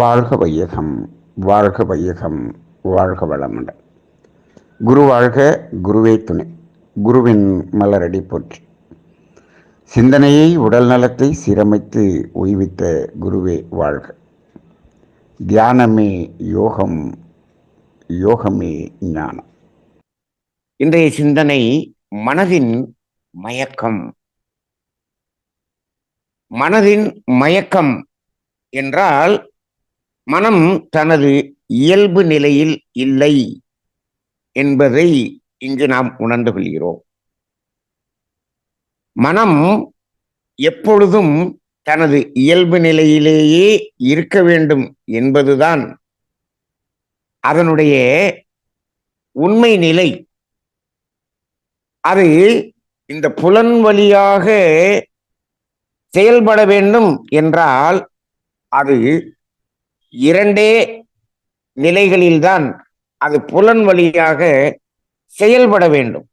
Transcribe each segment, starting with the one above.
வாழ்க வையகம் வாழ்க வையகம் வாழ்க வளமுடன். குரு வாழ்க குருவே துணை. குருவின் மலரடி போற்றி. சிந்தனையை உடல் நலத்தை சீரமைத்து ஓய்வித்த குருவே வாழ்க. தியானமே யோகம் யோகமே ஞானம். இன்றைய சிந்தனை மனதின் மயக்கம். மனதின் மயக்கம் என்றால் மனம் தனது இயல்பு நிலையில் இல்லை என்பதை இங்கு நாம் உணர்ந்து கொள்கிறோம். மனம் எப்பொழுதும் தனது இயல்பு நிலையிலேயே இருக்க வேண்டும் என்பதுதான் அதனுடைய உண்மை நிலை. அது இந்த புலன் வழியாக செயல்பட வேண்டும் என்றால் அது இரண்டே நிலைகளில்தான் அது புலன் வழியாக செயல்பட வேண்டும்.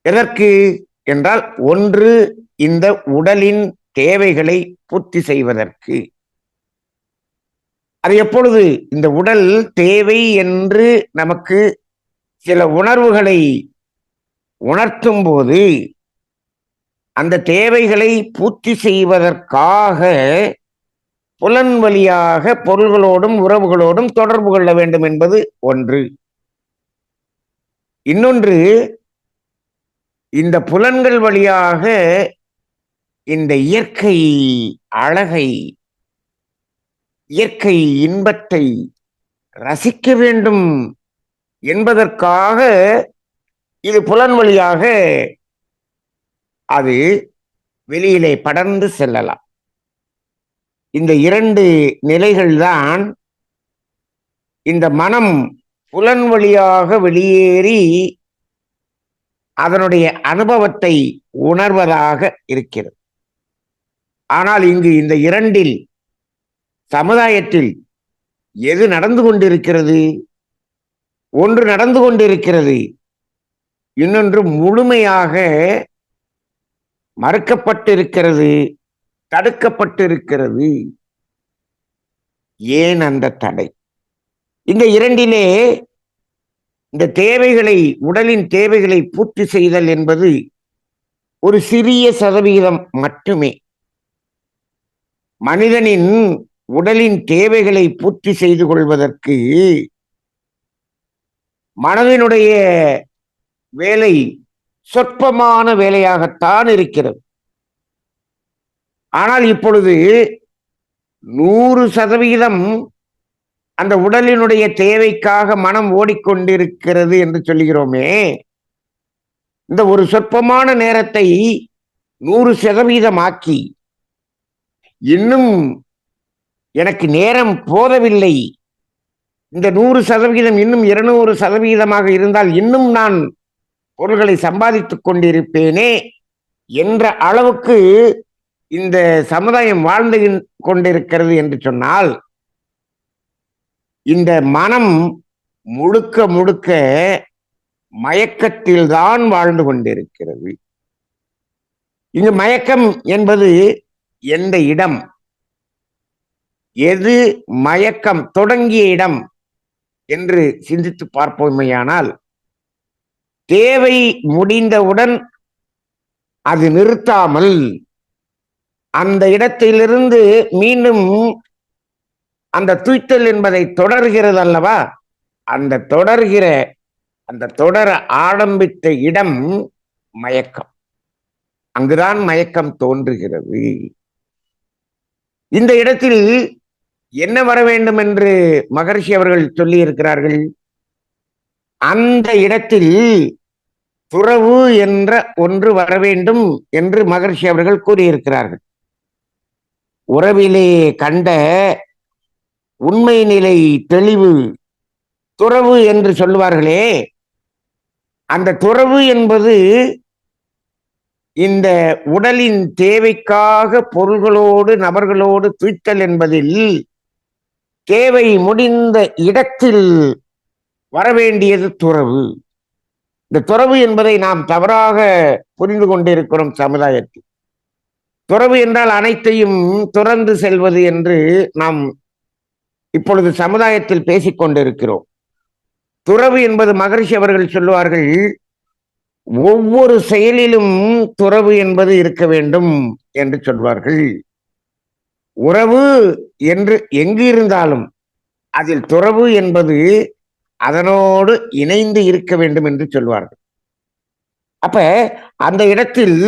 எதற்கு என்றால் ஒன்று இந்த உடலின் தேவைகளை பூர்த்தி செய்வதற்கு. அது எப்பொழுது இந்த உடல் தேவை என்று நமக்கு சில உணர்வுகளை உணர்த்தும் போது அந்த தேவைகளை பூர்த்தி செய்வதற்காக புலன் வழியாக பொருள்களோடும் உறவுகளோடும் தொடர்பு கொள்ள வேண்டும் என்பது ஒன்று. இன்னொன்று இந்த புலன்கள் வழியாக இந்த இயற்கை அழகை இயற்கை இன்பத்தை ரசிக்க வேண்டும் என்பதற்காக இது புலன் வழியாக அது வெளியிலே படர்ந்து செல்லலாம். இந்த இரண்டு நிலைகள்தான் இந்த மனம் புலன் வழியாக வெளியேறி அதனுடைய அனுபவத்தை உணர்வதாக இருக்கிறது. ஆனால் இங்கு இந்த இரண்டில் சமுதாயத்தில் எது நடந்து கொண்டிருக்கிறது? ஒன்று நடந்து கொண்டிருக்கிறது இன்னொன்று முழுமையாக மறுக்கப்பட்டிருக்கிறது. தடுக்கப்பட்டிருக்கிறது. ஏன் அந்த தடை? இந்த இரண்டிலே இந்த தேவைகளை உடலின் தேவைகளை பூர்த்தி செய்தல் என்பது ஒரு சிறிய சதவிகிதம் மட்டுமே. மனிதனின் உடலின் தேவைகளை பூர்த்தி செய்து கொள்வதற்கு மனதினுடைய வேலை சொற்பமான வேலையாகத்தான் இருக்கிறது. ஆனால் இப்பொழுது நூறு சதவிகிதம் அந்த உடலினுடைய தேவைக்காக மனம் ஓடிக்கொண்டிருக்கிறது என்று சொல்லுகிறோமே. இந்த ஒரு சொற்பமான நேரத்தை நூறு சதவீதமாக்கி இன்னும் எனக்கு நேரம் போதவில்லை. இந்த நூறு சதவிகிதம் இன்னும் இருநூறு சதவிகிதமாக இருந்தால் இன்னும் நான் பொருள்களை சம்பாதித்துக் கொண்டிருப்பேனே என்ற அளவுக்கு இந்த சமுதாயம் வாழ்ந்து கொண்டிருக்கிறது என்று சொன்னால் இந்த மனம் முழுக்க முழுக்க மயக்கத்தில் தான் வாழ்ந்து கொண்டிருக்கிறது. இங்கு மயக்கம் என்பது எந்த இடம்? எது மயக்கம்? தொடங்கிய இடம் என்று சிந்தித்து பார்ப்போமையானால் தேவை முடிந்தவுடன் அது நிறுத்தாமல் அந்த இடத்திலிருந்து மீண்டும் அந்த துய்த்தல் என்பதை தொடர்கிறது அல்லவா அந்த தொடர்கிற அந்த தொடர ஆரம்பித்த இடம் மயக்கம். அங்குதான் மயக்கம் தோன்றுகிறது. இந்த இடத்தில் என்ன வர வேண்டும் என்று மகர்ஷி அவர்கள் சொல்லி இருக்கிறார்கள் அந்த இடத்தில் துறவு என்ற ஒன்று வர வேண்டும் என்று மகர்ஷி அவர்கள் கூறியிருக்கிறார்கள். உறவிலே கண்ட உண்மை நிலை தெளிவு துறவு என்று சொல்லுவார்களே அந்த துறவு என்பது இந்த உடலின் தேவைக்காக பொருள்களோடு நபர்களோடு துய்த்தல் என்பதில் தேவை முடிந்த இடத்தில் வரவேண்டியது துறவு. இந்த துறவு என்பதை நாம் தவறாக புரிந்து கொண்டிருக்கிறோம் சமுதாயத்தில். துறவு என்றால் அனைத்தையும் துறந்து செல்வது என்று நாம் இப்பொழுது சமுதாயத்தில் பேசிக்கொண்டிருக்கிறோம் துறவு என்பது மகரிஷி அவர்கள் சொல்லுவார்கள் ஒவ்வொரு செயலிலும் துறவு என்பது இருக்க வேண்டும் என்று சொல்வார்கள். உறவு என்று எங்கு இருந்தாலும் அதில் துறவு என்பது அதனோடு இணைந்து இருக்க வேண்டும் என்று சொல்வார்கள். அப்ப அந்த இடத்தில்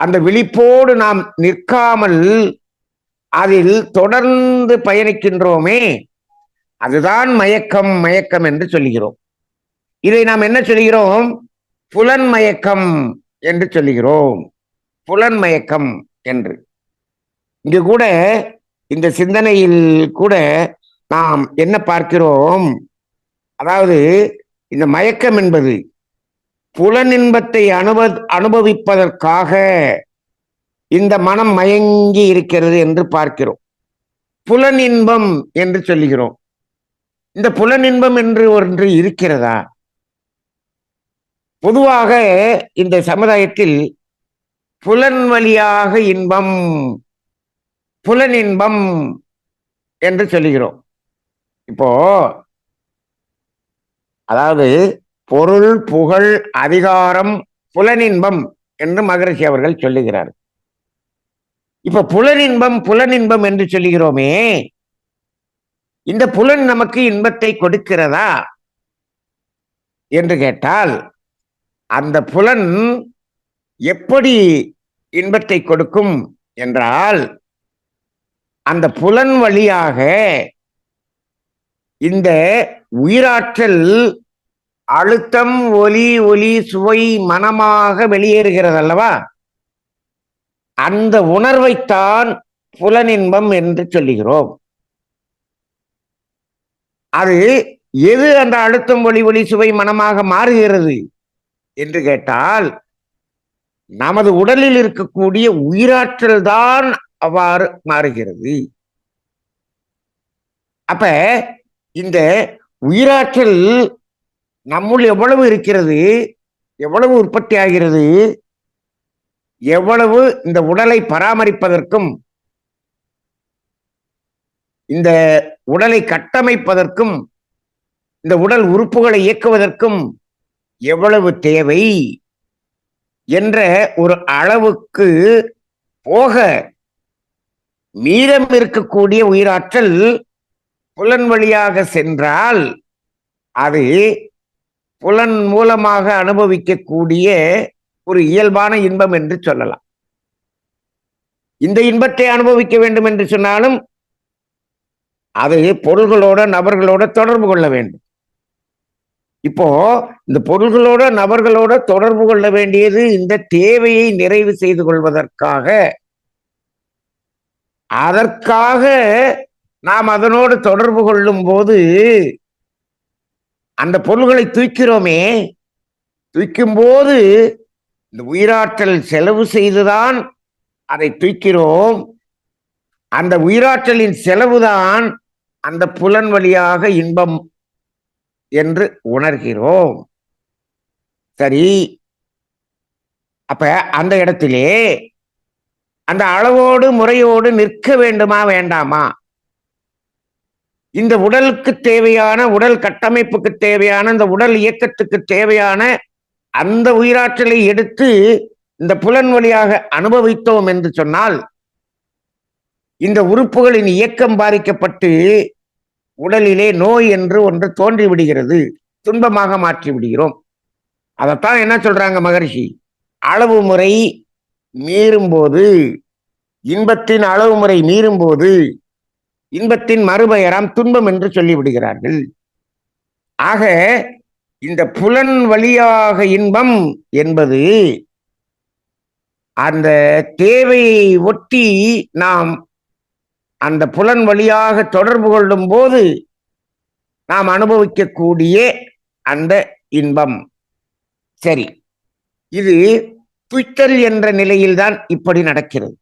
அந்த விழிப்போடு நாம் நிற்காமல் அதில் தொடர்ந்து பயணிக்கின்றோமே அதுதான் மயக்கம் மயக்கம் என்று சொல்லுகிறோம். இதை நாம் என்ன சொல்கிறோம் புலன் மயக்கம் என்று சொல்லுகிறோம். புலன் மயக்கம் என்று. இங்கு கூட இந்த சிந்தனையில் கூட நாம் என்ன பார்க்கிறோம்? அதாவது இந்த மயக்கம் என்பது புலனின்பத்தை அனுப அனுபவிப்பதற்காக இந்த மனம் மயங்கி இருக்கிறது என்று பார்க்கிறோம். புலனின்பம் என்று சொல்லுகிறோம். இந்த புலனின்பம் என்று ஒன்று இருக்கிறதா? பொதுவாக இந்த சமுதாயத்தில் புலன் வழியாக இன்பம் புலனின்பம் என்று சொல்லுகிறோம். இப்போ அதாவது பொருள் புகழ் அதிகாரம் புலனின்பம் என்று மகரிஷி அவர்கள் சொல்லுகிறார் இப்ப புலனின்பம் புலனின்பம் என்று சொல்லுகிறோமே இந்த புலன் நமக்கு இன்பத்தை கொடுக்கிறதா என்று கேட்டால் அந்த புலன் எப்படி இன்பத்தை கொடுக்கும் என்றால் அந்த புலன் வழியாக இந்த உயிராற்றல் அழுத்தம் ஒலி ஒலி சுவை மனமாக வெளியேறுகிறது அல்லவா அந்த உணர்வைத்தான் புலனின்பம் என்று சொல்லுகிறோம். அது எது அந்த அழுத்தம் ஒளி ஒளி சுவை மனமாக மாறுகிறது என்று கேட்டால் நமது உடலில் இருக்கக்கூடிய உயிராற்றல் தான் அவ்வாறு மாறுகிறது. அப்ப இந்த உயிராற்றல் நம்முள் எவ்வளவு இருக்கிறது எவ்வளவு உற்பத்தி ஆகிறது எவ்வளவு இந்த உடலை பராமரிப்பதற்கும் இந்த உடலை கட்டமைப்பதற்கும் இந்த உடல் உறுப்புகளை இயக்குவதற்கும் எவ்வளவு தேவை என்ற ஒரு அளவுக்கு போக மீதம் இருக்கக்கூடிய உயிராற்றல் புலன் வழியாக சென்றால் அது புலன் மூலமாக அனுபவிக்கக்கூடிய ஒரு இயல்பான இன்பம் என்று சொல்லலாம். இந்த இன்பத்தை அனுபவிக்க வேண்டும் என்று சொன்னாலும் அதை பொருள்களோட நபர்களோட தொடர்பு கொள்ள வேண்டும். இப்போ இந்த பொருள்களோட நபர்களோட தொடர்பு கொள்ள வேண்டியது இந்த தேவையை நிறைவு செய்து கொள்வதற்காக. அதற்காக நாம் அதனோடு தொடர்பு கொள்ளும் போது அந்த பொருள்களை தூக்கிறோமே. தூக்கும் போது இந்த உயிராற்றல் செலவு செய்துதான் அதை தூக்கிறோம். அந்த உயிராற்றலின் செலவுதான் அந்த புலன் வழியாக இன்பம் என்று உணர்கிறோம். சரி. அப்ப அந்த இடத்திலே அந்த அளவோடு முறையோடு நிற்க வேண்டுமா வேண்டாமா? இந்த உடலுக்கு தேவையான உடல் கட்டமைப்புக்கு தேவையான இந்த உடல் இயக்கத்துக்கு தேவையான அந்த உயிராற்றலை எடுத்து இந்த புலன் வழியாக அனுபவித்தோம் என்று சொன்னால் இந்த உறுப்புகளின் இயக்கம் பாதிக்கப்பட்டு உடலிலே நோய் என்று ஒன்று தோன்றி விடுகிறது துன்பமாக மாற்றி விடுகிறோம் அதைத்தான் என்ன சொல்றாங்க மகரிஷி? அளவு முறை மீறும்போது இன்பத்தின் அளவு முறை மீறும்போது இன்பத்தின் மறுபெயராம் துன்பம் என்று சொல்லிவிடுகிறார்கள். ஆக இந்த புலன் வழியாக இன்பம் என்பது அந்த தேவையை ஒட்டி நாம் அந்த புலன் வழியாக தொடர்பு கொள்ளும் போது நாம் அனுபவிக்கக்கூடிய அந்த இன்பம். சரி இது துய்த்தல் என்ற நிலையில்தான் இப்படி நடக்கிறது.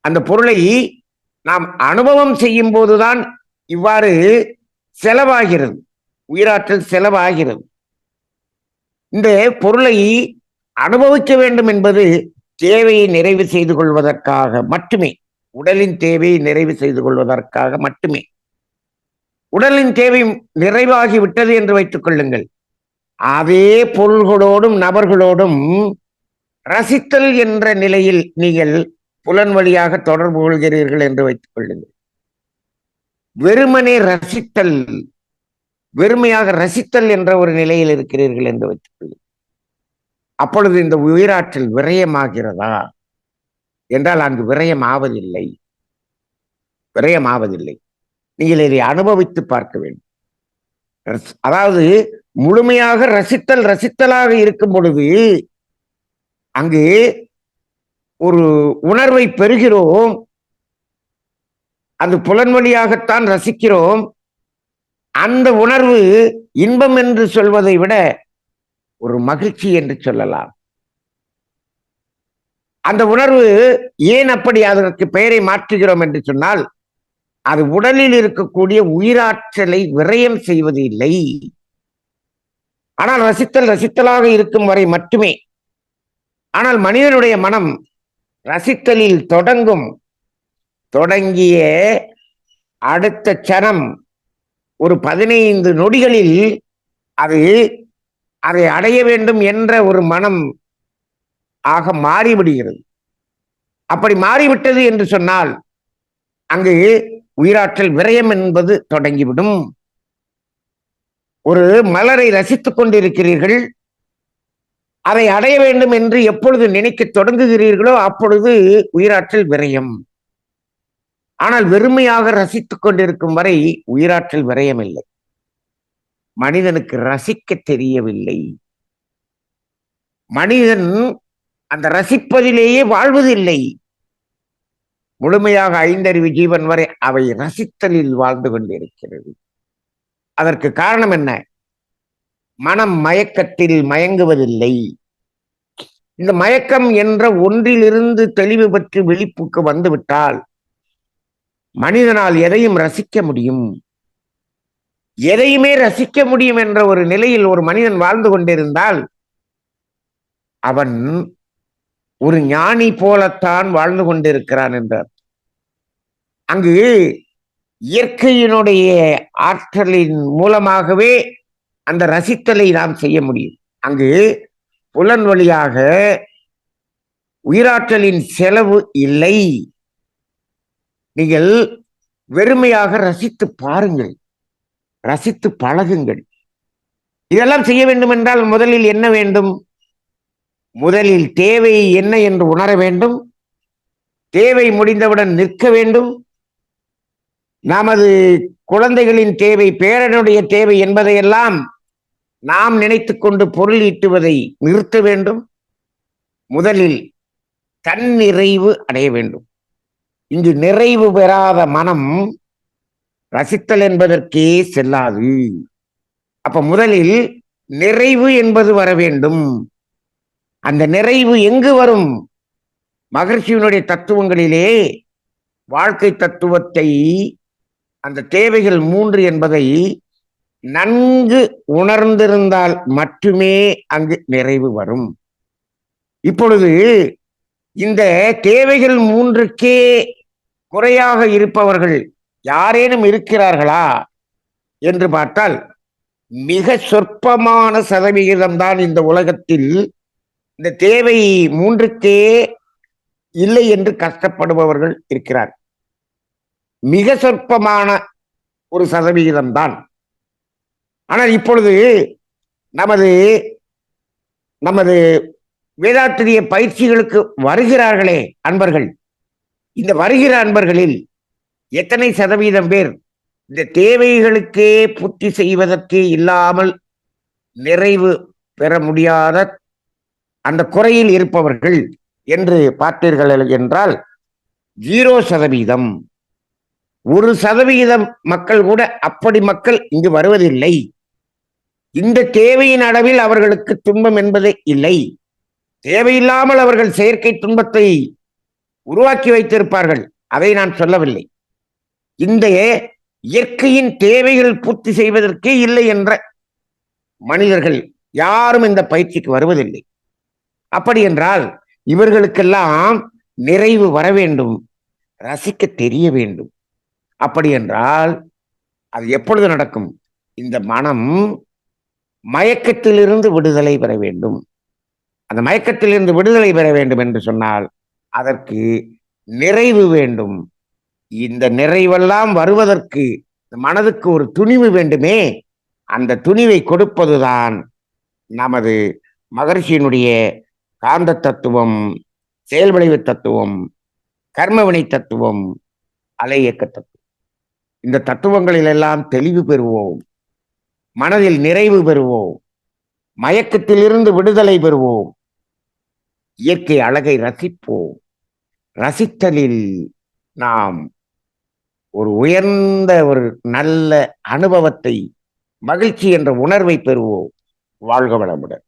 அந்த பொருளை நாம் அனுபவம் செய்யும் போதுதான் இவ்வாறு செலவாகிறது. உயிராற்றல் செலவாகிறது. இந்த பொருளை அனுபவிக்க வேண்டும் என்பது தேவையை நிறைவு செய்து கொள்வதற்காக மட்டுமே. உடலின் தேவையை நிறைவு செய்து கொள்வதற்காக மட்டுமே. உடலின் தேவை நிறைவாகி விட்டது என்று வைத்துக் கொள்ளுங்கள். அதே பொருள்களோடும் நபர்களோடும் ரசித்தல் என்ற நிலையில் நீங்கள் புலன் வழியாக தொடர்பு கொள்கிறீர்கள் என்று வைத்துக் கொள்ளுங்கள். வெறுமனே ரசித்தல் வெறுமையாக ரசித்தல் என்ற ஒரு நிலையில் இருக்கிறீர்கள் என்று வைத்துக் கொள்ளுங்கள். அப்பொழுது இந்த உயிராற்றல் விரயமாகிறதா? என்றால் அங்கு விரயம் ஆவதில்லை விரயம் ஆவதில்லை நீங்கள் இதை அனுபவித்து பார்க்க வேண்டும். அதாவது முழுமையாக ரசித்தல் ரசித்தலாக இருக்கும் பொழுது அங்கு ஒரு உணர்வை பெறுகிறோம் அது புலன் வழியாகத்தான் ரசிக்கிறோம் அந்த உணர்வு இன்பம் என்று சொல்வதை விட ஒரு மகிழ்ச்சி என்று சொல்லலாம். அந்த உணர்வு ஏன் அப்படி அதற்கு பெயரை மாற்றுகிறோம் என்று சொன்னால் அது உடலில் இருக்கக்கூடிய உயிராற்றலை விரயம் செய்வது இல்லை. ஆனால் ரசித்தல் ரசித்தலாக இருக்கும் வரை மட்டுமே. ஆனால் மனிதனுடைய மனம் ரசித்தலில் தொடங்கும். தொடங்கிய அடுத்த சனம் ஒரு பதினைந்து நொடிகளில் அது அதை அடைய வேண்டும் என்ற ஒரு மனம் ஆக மாறிவிடுகிறது. அப்படி மாறிவிட்டது என்று சொன்னால் அங்கு உயிராற்றல் விரயம் என்பது தொடங்கிவிடும். ஒரு மலரை ரசித்துக் கொண்டிருக்கிறீர்கள். அதை அடைய வேண்டும் என்று எப்பொழுது நினைக்க தொடங்குகிறீர்களோ அப்பொழுது உயிராற்றல் விரயம். ஆனால் வெறுமையாக ரசித்துக் கொண்டிருக்கும் வரை உயிராற்றல் விரயமில்லை. மனிதனுக்கு ரசிக்க தெரியவில்லை. மனிதன் அந்த ரசிப்பதிலேயே வாழ்வதில்லை. முழுமையாக ஐந்தறிவு ஜீவன் வரை அவை ரசித்தலில் வாழ்ந்து கொண்டிருக்கிறது. அதற்கு காரணம் என்ன? மனம் மயக்கத்தில் மயங்குவதில்லை. இந்த மயக்கம் என்ற ஒன்றிலிருந்து தெளிவு பெற்று விழிப்புக்கு வந்துவிட்டால் மனிதனால் எதையும் ரசிக்க முடியும். எதையுமே ரசிக்க முடியும் என்ற ஒரு நிலையில் ஒரு மனிதன் வாழ்ந்து கொண்டிருந்தால் அவன் ஒரு ஞானி போலத்தான் வாழ்ந்து கொண்டிருக்கிறான் என்றார். அங்கு இயற்கையினுடைய ஆற்றலின் மூலமாகவே அந்த ரசித்தலை நாம் செய்ய முடியும். அங்கு புலன் வழியாக உயிராற்றலின் செலவு இல்லை. நீங்கள் வெறுமையாக ரசித்து பாருங்கள். ரசித்து பழகுங்கள். இதெல்லாம் செய்ய வேண்டும் என்றால் முதலில் என்ன வேண்டும்? முதலில் தேவை என்ன என்று உணர வேண்டும். தேவை முடிந்தவுடன் நிற்க வேண்டும். நமது குழந்தைகளின் தேவை பேரனுடைய தேவை என்பதையெல்லாம் நாம் நினைத்து கொண்டு பொருள் ஈட்டுவதை நிறுத்த வேண்டும். முதலில் தன்னிறைவு அடைய வேண்டும். இங்கு நிறைவு பெறாத மனம் ரசித்தல் என்பதற்கே செல்லாது. அப்ப முதலில் நிறைவு என்பது வர வேண்டும். அந்த நிறைவு எங்கு வரும்? மகிழ்ச்சியினுடைய தத்துவங்களிலே வாழ்க்கை தத்துவத்தை அந்த தேவைகள் மூன்று என்பதை நன்கு உணர்ந்திருந்தால் மட்டுமே அங்கு நிறைவு வரும். இப்பொழுது இந்த தேவைகள் மூன்றுக்கே குறையாக இருப்பவர்கள் யாரேனும் இருக்கிறார்களா? என்று பார்த்தால் மிக சொற்பமான சதவிகிதம்தான் இந்த உலகத்தில் இந்த தேவை மூன்றுக்கே இல்லை என்று கஷ்டப்படுபவர்கள் இருக்கிறார் மிக சொற்பமான ஒரு சதவிகிதம் தான். ஆனால் இப்பொழுது நமது நமது வேதாத்திரிய பயிற்சிகளுக்கு வருகிறார்களே அன்பர்கள். இந்த வருகிற அன்பர்களில் எத்தனை சதவீதம் பேர் இந்த தேவைகளுக்கே பூர்த்தி செய்வதற்கே இல்லாமல் நிறைவு பெற முடியாத அந்த குறையில் இருப்பவர்கள் என்று பார்த்தீர்கள் என்றால் ஜீரோ சதவீதம். ஒரு சதவிகிதம் மக்கள் கூட அப்படி மக்கள் இங்கு வருவதில்லை. இந்த தேவையின் அளவில் அவர்களுக்கு துன்பம் என்பதே இல்லை. தேவையில்லாமல் அவர்கள் செயற்கை துன்பத்தை உருவாக்கி வைத்திருப்பார்கள். அதை நான் சொல்லவில்லை. இந்த இயற்கையின் தேவைகள் பூர்த்தி செய்வதற்கே இல்லை என்ற மனிதர்கள் யாரும் இந்த பயிற்சிக்கு வருவதில்லை. அப்படி என்றால் இவர்களுக்கெல்லாம் நிறைவு வர வேண்டும். ரசிக்க தெரிய வேண்டும். அப்படி என்றால் அது எப்பொழுது நடக்கும்? இந்த மனம் மயக்கத்திலிருந்து விடுதலை பெற வேண்டும். அந்த மயக்கத்திலிருந்து விடுதலை பெற வேண்டும் என்று சொன்னால் அதற்கு நிறைவு வேண்டும். இந்த நிறைவெல்லாம் வருவதற்கு மனதுக்கு ஒரு துணிவு வேண்டுமே. அந்த துணிவை கொடுப்பதுதான் நமது மகர்ஷியினுடைய காந்த தத்துவம் செயல்விளைவு தத்துவம் கர்மவினை தத்துவம் அலை இயக்க தத்துவம். இந்த தத்துவங்களிலெல்லாம் தெளிவு பெறுவோம். மனதில் நிறைவு பெறுவோம். மயக்கத்திலிருந்து விடுதலை பெறுவோம். இயற்கை அழகை ரசிப்போம். ரசித்தலில் நாம் ஒரு உயர்ந்த ஒரு நல்ல அனுபவத்தை மகிழ்ச்சி என்ற உணர்வை பெறுவோம். வாழ்க வளமுடன்.